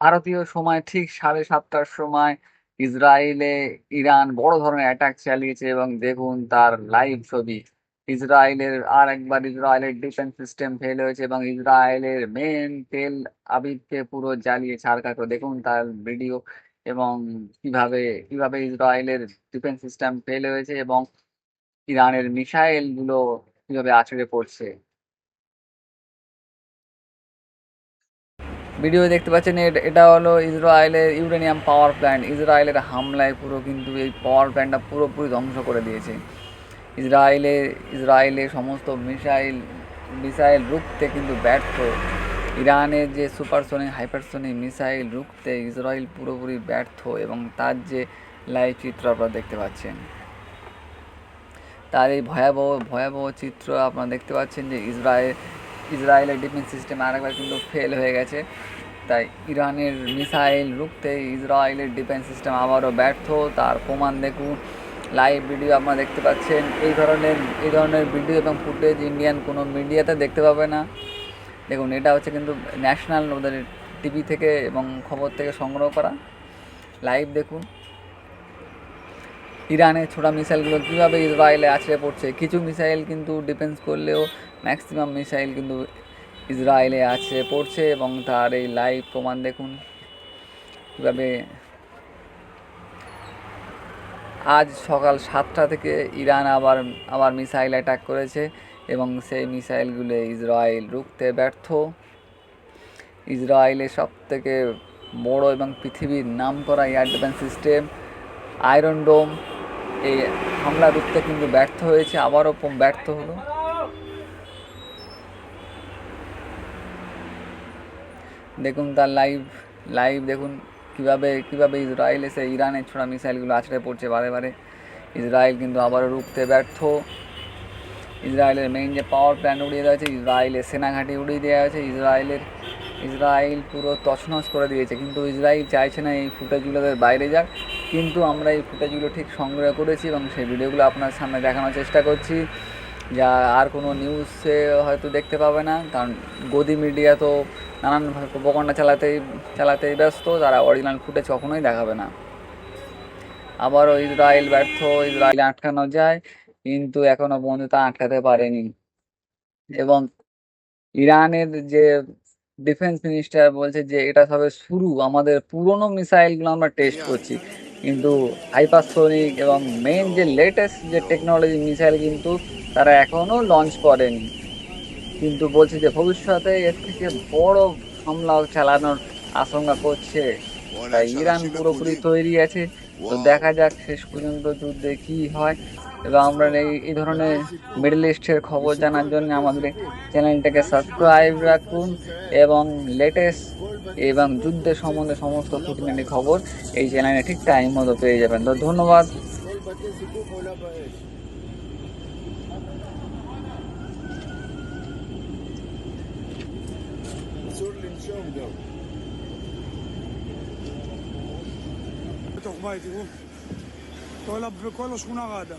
ভারতীয় সময় ঠিক সাড়ে সাতটার সময় ইসরায়েলে ইরান বড় ধরনের অ্যাটাক চালিয়েছে এবং দেখুন তার লাইভ ছবি। ইসরায়েলের আর একবার ইসরায়েলের ডিফেন্স সিস্টেম ফেল হয়েছে এবং ইসরায়েলের মেন তেল আবিবকে পুরো জ্বালিয়ে ছাড়খাড় করে দেখুন তার ভিডিও এবং কীভাবে কীভাবে ইসরায়েলের ডিফেন্স সিস্টেম ফেল হয়েছে এবং ইরানের মিসাইলগুলো কীভাবে আছড়ে পড়ছে। ভিডিও দেখতে পাচ্ছেন, এটা হলো ইসরায়েলের ইউরেনিয়াম পাওয়ার প্ল্যান্ট ইসরায়েলের হামলায় পুরো কিন্তু এই পাওয়ার প্ল্যান্টটা পুরোপুরি ধ্বংস করে দিয়েছে। ইসরায়েলে ইসরায়েলের সমস্ত মিসাইল মিসাইল রুখতে কিন্তু ব্যর্থ। ইরানের যে সুপারসনিক হাইপারসনিক মিসাইল রুখতে ইসরায়েল পুরোপুরি ব্যর্থ এবং তার যে লাইভ চিত্র আপনারা দেখতে পাচ্ছেন। তার এই ভয়াবহ ভয়াবহ চিত্র আপনারা দেখতে পাচ্ছেন যে ইসরায়েল ইসরায়েলের ডিফেন্স সিস্টেম আরেকবার কিন্তু ফেল হয়ে গেছে। তাই ইরানের মিসাইল রুখতে ইসরায়েলের ডিফেন্স সিস্টেম আবারও ব্যর্থ। তার প্রমাণ দেখুন। লাইভ ভিডিও আপনারা দেখতে পাচ্ছেন। এই ধরনের এই ধরনের ভিডিও এবং ফুটেজ ইন্ডিয়ান কোনো মিডিয়াতে দেখতে পাবে না। দেখুন, এটা হচ্ছে কিন্তু ন্যাশনাল ওদের টিভি থেকে এবং খবর থেকে সংগ্রহ করা। লাইভ দেখুন। ইরানে ছোড়া মিসাইলগুলো কীভাবে ইসরায়েলে আছড়ে পড়ছে? কিছু মিসাইল কিন্তু ডিফেন্স করলেও ম্যাক্সিমাম মিসাইল কিন্তু ইসরায়েলে আছড়ে পড়ছে এবং তার এই লাইভ প্রমাণ দেখুন। কীভাবে আজ সকাল সাতটা থেকে ইরান আবার আবার মিসাইল অ্যাটাক করেছে এবং সেই মিসাইলগুলো ইসরায়েল রুখতে ব্যর্থ। ইসরায়েলের সব থেকে বড় এবং পৃথিবীর নাম করা air defence system, Iron Dome এই হামলা রুখতে কিন্তু ব্যর্থ হয়েছে, আবারও ব্যর্থ হলো। দেখুন তার লাইভ লাইভ দেখুন কীভাবে কীভাবে ইসরায়েল এসে ইরানের ছোড়া মিসাইলগুলো আছড়ে পড়ছে বারে বারে। ইসরায়েল কিন্তু আবারও রুখতে ব্যর্থ। ইসরায়েলের মেইন যে পাওয়ার প্ল্যান্ট উড়িয়ে দেওয়া হয়েছে, ইসরায়েলের সেনাঘাঁটি উড়িয়ে দেওয়া হয়েছে, ইসরায়েলের, ইসরায়েল পুরো তছনছ করে দিয়েছে। কিন্তু ইসরায়েল চাইছে না এই ফুটেজগুলো তাদের বাইরে যাক। কিন্তু আমরা এই ফুটেজগুলো ঠিক সংগ্রহ করেছি এবং সেই ভিডিওগুলো আপনার সামনে দেখানোর চেষ্টা করছি। যা আর কোনো নিউজে হয়তো দেখতে পাবে না, কারণ গদি মিডিয়া তো নানানভাবে প্রোপাগন্ডা চালাতেই চালাতেই ব্যস্ত তারা অরিজিনাল ফুটেজ কখনোই দেখাবে না। আবারও ইসরায়েল ব্যর্থ ইসরায়েল আটকানো যায়, কিন্তু এখনও পর্যন্ত তা আটকাতে পারেনি। এবং ইরানের যে ডিফেন্স মিনিস্টার বলছে যে, এটা সবে শুরু, আমাদের পুরনো মিসাইলগুলো আমরা টেস্ট করছি। কিন্তু হাইপারসোনিক এবং মেইন যে লেটেস্ট যে টেকনোলজি মিসাইল কিন্তু তারা এখনও লঞ্চ করেনি। কিন্তু বলছে যে ভবিষ্যতে এর থেকে বড় হামলা চালানোর আশঙ্কা করছে। তাই ইরান পুরোপুরি তৈরি আছে। তো দেখা যাক শেষ পর্যন্ত যুদ্ধে কী হয়। এবং আমরা এই এই ধরনের মিডল ইস্টের খবর জানার জন্য আমাদের চ্যানেলটাকে সাবস্ক্রাইব রাখুন এবং লেটেস্ট এবং যুদ্ধের সম্বন্ধে সমস্ত খুঁটিনাটি খবর এই চ্যানেলে ঠিক টাইম মতো পেয়ে যাবেন। তো ধন্যবাদ। Show. בתוך בית, תראו. כל השכונה רעדה.